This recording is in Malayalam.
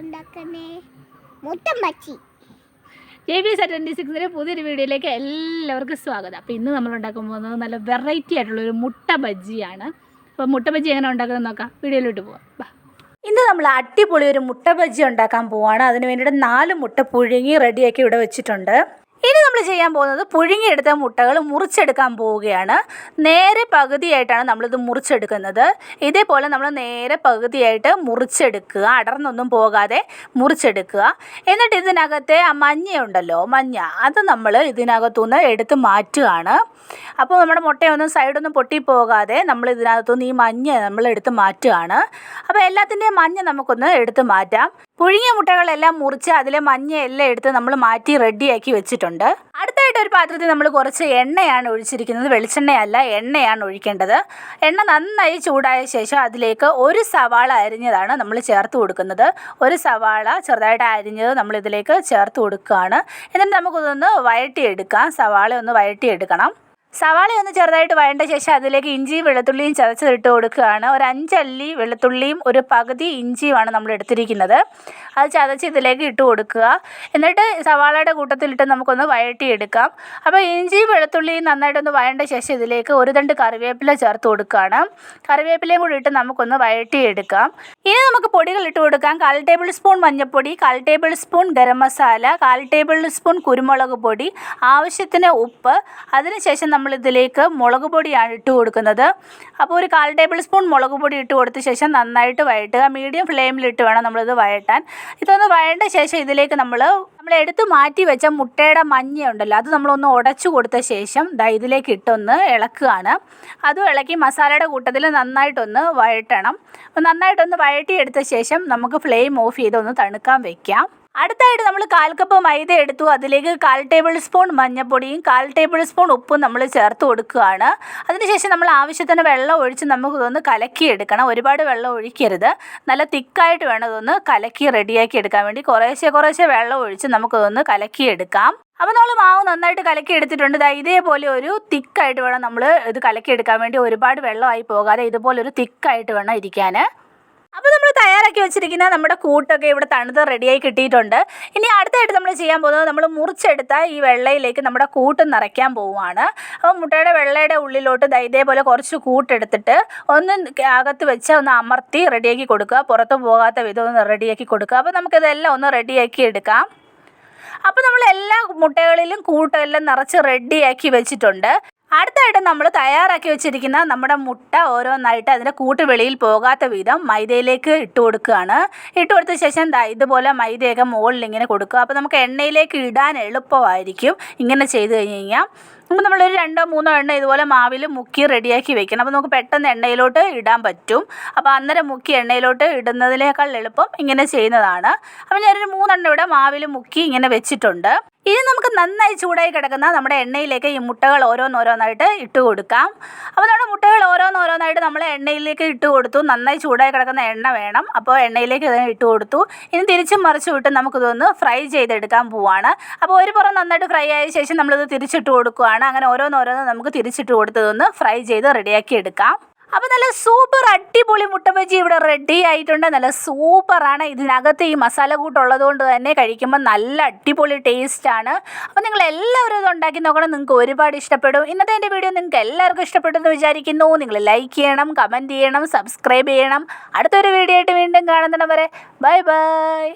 ഉണ്ടാക്കണേ മുട്ടൻ പച്ചി. ജെ ബി സെറ്റ് ട്വന്റി സിക്സിന്റെ പുതിയൊരു വീഡിയോയിലേക്ക് എല്ലാവർക്കും സ്വാഗതം. അപ്പോൾ ഇന്ന് നമ്മൾ ഉണ്ടാക്കാൻ പോകുന്നത് നല്ല വെറൈറ്റി ആയിട്ടുള്ള ഒരു മുട്ട ബജ്ജിയാണ് അപ്പോൾ മുട്ട ബജ്ജി എങ്ങനെ ഉണ്ടാക്കുന്നത് നോക്കാം. വീഡിയോയിലോട്ട് പോവാം. ബാ. ഇന്ന് നമ്മൾ അടിപൊളി ഒരു മുട്ട ബജ്ജി ഉണ്ടാക്കാൻ പോവാണ്. അതിന് വേണ്ടിയിട്ട് നാല് മുട്ട പുഴുങ്ങി റെഡിയാക്കി ഇവിടെ വെച്ചിട്ടുണ്ട്. ഇനി നമ്മൾ ചെയ്യാൻ പോകുന്നത് പുഴുങ്ങിയെടുത്ത മുട്ടകൾ മുറിച്ചെടുക്കാൻ പോവുകയാണ്. നേരെ പകുതിയായിട്ടാണ് നമ്മളിത് മുറിച്ചെടുക്കുന്നത്. ഇതേപോലെ നമ്മൾ നേരെ പകുതിയായിട്ട് മുറിച്ചെടുക്കുക. അടർന്നൊന്നും പോകാതെ മുറിച്ചെടുക്കുക. എന്നിട്ട് ഇതിനകത്തെ ആ മഞ്ഞയുണ്ടല്ലോ മഞ്ഞ അത് നമ്മൾ ഇതിനകത്തുനിന്ന് എടുത്ത് മാറ്റുകയാണ്. അപ്പോൾ നമ്മുടെ മുട്ടയൊന്നും സൈഡൊന്നും പൊട്ടിപ്പോകാതെ നമ്മൾ ഇതിനകത്തുനിന്ന് ഈ മഞ്ഞ നമ്മൾ എടുത്ത് മാറ്റുകയാണ്. അപ്പോൾ എല്ലാത്തിന്റെയും മഞ്ഞ നമുക്കൊന്ന് എടുത്ത് മാറ്റാം. പുഴുങ്ങിയ മുട്ടകളെല്ലാം മുറിച്ച് അതിലെ മഞ്ഞയെല്ലാം എടുത്ത് നമ്മൾ മാറ്റി റെഡിയാക്കി വെച്ചിട്ടുണ്ട്. അടുത്തായിട്ട് ഒരു പാത്രത്തിൽ നമ്മൾ കുറച്ച് എണ്ണയാണ് ഒഴിച്ചിരിക്കുന്നത്. വെളിച്ചെണ്ണയല്ല എണ്ണയാണ് ഒഴിക്കേണ്ടത്. എണ്ണ നന്നായി ചൂടായ ശേഷം അതിലേക്ക് ഒരു സവാള അരിഞ്ഞതാണ് നമ്മൾ ചേർത്ത് കൊടുക്കുന്നത്. ഒരു സവാള ചെറുതായിട്ട് അരിഞ്ഞത് നമ്മൾ ഇതിലേക്ക് ചേർത്ത് കൊടുക്കുകയാണ്. എന്നിട്ട് നമുക്കിതൊന്ന് വഴറ്റിയെടുക്കാം. സവാള ഒന്ന് വഴറ്റിയെടുക്കണം. സവാള ഒന്ന് ചെറുതായിട്ട് വഴണ്ട ശേഷം അതിലേക്ക് ഇഞ്ചിയും വെളുത്തുള്ളിയും ചതച്ചതിട്ട് കൊടുക്കുകയാണ്. ഒരു അഞ്ചല്ലി വെളുത്തുള്ളിയും ഒരു പകുതി ഇഞ്ചിയുമാണ് നമ്മൾ എടുത്തിരിക്കുന്നത്. അത് ചതച്ച് ഇതിലേക്ക് ഇട്ട് കൊടുക്കുക. എന്നിട്ട് സവാളയുടെ കൂട്ടത്തിലിട്ട് നമുക്കൊന്ന് വഴട്ടിയെടുക്കാം അപ്പോൾ ഇഞ്ചിയും വെളുത്തുള്ളിയും നന്നായിട്ടൊന്ന് വഴണ്ട ശേഷം ഇതിലേക്ക് ഒരു തണ്ട് കറിവേപ്പില ചേർത്ത് കൊടുക്കുകയാണ്. കറിവേപ്പിലയും കൂടി ഇട്ട് നമുക്കൊന്ന് വഴട്ടിയെടുക്കാം ഇനി നമുക്ക് പൊടികൾ ഇട്ട് കൊടുക്കാം. കാൽ ടേബിൾ സ്പൂൺ മഞ്ഞൾപ്പൊടി കാൽ ടേബിൾ സ്പൂൺ ഗരം മസാല കാൽ ടേബിൾ സ്പൂൺ കുരുമുളക് പൊടി ആവശ്യത്തിന് ഉപ്പ് അതിനുശേഷം നമ്മൾ ഇതിലേക്ക് മുളക് പൊടിയാണ് ഇട്ട് കൊടുക്കുന്നത്. അപ്പോൾ ഒരു കാൽ ടേബിൾ സ്പൂൺ മുളക് പൊടി ഇട്ട് കൊടുത്ത ശേഷം നന്നായിട്ട് വഴറ്റുക. മീഡിയം ഫ്ലെയിമിലിട്ട് വേണം നമ്മളിത് വഴട്ടാൻ ഇതൊന്ന് വഴണ്ട ശേഷം ഇതിലേക്ക് നമ്മൾ നമ്മൾ എടുത്ത് മാറ്റി വെച്ച മുട്ടയുടെ മഞ്ഞ ഉണ്ടല്ലോ അത് നമ്മളൊന്ന് ഉടച്ചു കൊടുത്ത ശേഷം ദാ ഇതിലേക്ക് ഇട്ടൊന്ന് ഇളക്കുകയാണ്. അതും ഇളക്കി മസാലയുടെ കൂട്ടത്തിൽ നന്നായിട്ടൊന്ന് വഴറ്റണം. അപ്പോൾ നന്നായിട്ടൊന്ന് വഴറ്റിയെടുത്ത ശേഷം നമുക്ക് ഫ്ലെയിം ഓഫ് ചെയ്തൊന്ന് തണുക്കാൻ വെക്കാം. അടുത്തായിട്ട് നമ്മൾ കാൽ കപ്പ് മൈദ എടുത്തു. അതിലേക്ക് കാൽ ടേബിൾ സ്പൂൺ മഞ്ഞപ്പൊടിയും കാൽ ടേബിൾ സ്പൂൺ ഉപ്പും നമ്മൾ ചേർത്ത് കൊടുക്കുകയാണ്. അതിനുശേഷം നമ്മൾ ആവശ്യത്തിന് വെള്ളം ഒഴിച്ച് നമുക്ക് ഇതൊന്ന് കലക്കിയെടുക്കണം. ഒരുപാട് വെള്ളം ഒഴിക്കരുത്. നല്ല തിക്കായിട്ട് വേണം ഇതൊന്ന് കലക്കി റെഡിയാക്കി എടുക്കാൻ വേണ്ടി. കുറേശ്ശെ കുറേശ്ശെ വെള്ളം ഒഴിച്ച് നമുക്കിതൊന്ന് കലക്കിയെടുക്കാം. അപ്പോൾ നമ്മൾ മാവ് നന്നായിട്ട് കലക്കി എടുത്തിട്ടുണ്ട് ദാ ഇതേപോലെ ഒരു തിക്കായിട്ട് വേണം നമ്മൾ ഇത് കലക്കി എടുക്കാൻ വേണ്ടി. ഒരുപാട് വെള്ളമായി പോകാതെ ഇതുപോലെ ഒരു തിക്കായിട്ട് വേണം ഇരിക്കാൻ അപ്പോൾ നമ്മൾ തയ്യാറാക്കി വെച്ചിരിക്കുന്ന നമ്മുടെ കൂട്ടൊക്കെ ഇവിടെ തണുത്ത് റെഡിയായി കിട്ടിയിട്ടുണ്ട്. ഇനി അടുത്തായിട്ട് നമ്മൾ ചെയ്യാൻ പോകുന്നത് നമ്മൾ മുറിച്ചെടുത്ത ഈ വെള്ളയിലേക്ക് നമ്മുടെ കൂട്ട് നിറയ്ക്കാൻ പോവുകയാണ്. അപ്പോൾ മുട്ടയുടെ വെള്ളയുടെ ഉള്ളിലോട്ട് ഇതേപോലെ കുറച്ച് കൂട്ടെടുത്തിട്ട് ഒന്ന് അകത്ത് വെച്ച് ഒന്ന് അമർത്തി റെഡിയാക്കി കൊടുക്കുക. പുറത്ത് പോകാത്ത വിധം ഒന്ന് റെഡിയാക്കി കൊടുക്കുക. അപ്പോൾ നമുക്കിതെല്ലാം ഒന്ന് റെഡിയാക്കി എടുക്കാം. അപ്പോൾ നമ്മൾ എല്ലാ മുട്ടകളിലും കൂട്ടെല്ലാം നിറച്ച് റെഡിയാക്കി വെച്ചിട്ടുണ്ട്. അടുത്തായിട്ട് നമ്മൾ തയ്യാറാക്കി വെച്ചിരിക്കുന്ന നമ്മുടെ മുട്ട ഓരോന്നായിട്ട് അതിന്റെ കൂട്ട് വെളിയിൽ പോകാത്ത വിധം മൈദയിലേക്ക് ഇട്ട് കൊടുക്കുകയാണ്. ഇട്ട് കൊടുത്ത ശേഷം ഇതുപോലെ മൈദയൊക്കെ മുകളിൽ ഇങ്ങനെ കൊടുക്കുക. അപ്പോൾ നമുക്ക് എണ്ണയിലേക്ക് ഇടാൻ എളുപ്പമായിരിക്കും ഇങ്ങനെ ചെയ്ത് കഴിഞ്ഞ് കഴിഞ്ഞാൽ. അപ്പോൾ നമ്മളൊരു രണ്ടോ മൂന്നോ എണ്ണ ഇതുപോലെ മാവിൽ മുക്കി റെഡിയാക്കി വെക്കണം. അപ്പോൾ നമുക്ക് പെട്ടെന്ന് എണ്ണയിലോട്ട് ഇടാൻ പറ്റും. അപ്പോൾ അന്നേരം മുക്കി എണ്ണയിലോട്ട് ഇടുന്നതിനേക്കാൾ എളുപ്പം ഇങ്ങനെ ചെയ്യുന്നതാണ്. അപ്പോൾ ഞാനൊരു മൂന്നെണ്ണം ഇവിടെ മാവിൽ മുക്കി ഇങ്ങനെ വെച്ചിട്ടുണ്ട്. ഇനി നമുക്ക് നന്നായി ചൂടായി കിടക്കുന്ന നമ്മുടെ എണ്ണയിലേക്ക് ഈ മുട്ടകൾ ഓരോന്നോരോന്നായിട്ട് ഇട്ട് കൊടുക്കാം. അപ്പോൾ നമ്മുടെ മുട്ടകൾ ഓരോന്നോരോന്നായിട്ട് നമ്മൾ എണ്ണയിലേക്ക് ഇട്ട് കൊടുത്തു. നന്നായി ചൂടായി കിടക്കുന്ന എണ്ണ വേണം. അപ്പോൾ എണ്ണയിലേക്ക് ഇതിനെ ഇട്ട് കൊടുത്തു. ഇനി തിരിച്ചും മറിച്ചും ഇട്ട് നമുക്കിതൊന്ന് ഫ്രൈ ചെയ്തെടുക്കാൻ പോവാണ്. അപ്പോൾ ഒരു പുറം നന്നായിട്ട് ഫ്രൈ ആയ ശേഷം നമ്മളിത് തിരിച്ചിട്ട് കൊടുക്കുകയാണ് അങ്ങനെ ഓരോന്നോരോന്ന് നമുക്ക് തിരിച്ചിട്ട് കൊടുത്തതൊന്ന് ഫ്രൈ ചെയ്ത് റെഡിയാക്കി എടുക്കാം. അപ്പോൾ നല്ല സൂപ്പർ അടിപൊളി മുട്ടബജി ഇവിടെ റെഡി ആയിട്ടുണ്ട്. നല്ല സൂപ്പറാണ് ഇതിനകത്ത് ഈ മസാല കൂട്ടുള്ളത് കൊണ്ട് തന്നെ കഴിക്കുമ്പോൾ നല്ല അടിപൊളി ടേസ്റ്റാണ് അപ്പോൾ നിങ്ങൾ എല്ലാവരും ഇത് ഉണ്ടാക്കി നോക്കണം. നിങ്ങൾക്ക് ഒരുപാട് ഇഷ്ടപ്പെടും. ഇന്നത്തെ എന്റെ വീഡിയോ നിങ്ങൾക്ക് എല്ലാവർക്കും ഇഷ്ടപ്പെട്ടെന്ന് വിചാരിക്കുന്നു. നിങ്ങൾ ലൈക്ക് ചെയ്യണം കമന്റ് ചെയ്യണം സബ്സ്ക്രൈബ് ചെയ്യണം. അടുത്തൊരു വീഡിയോ ആയിട്ട് വീണ്ടും കാണുന്നിടം വരെ ബൈ ബൈ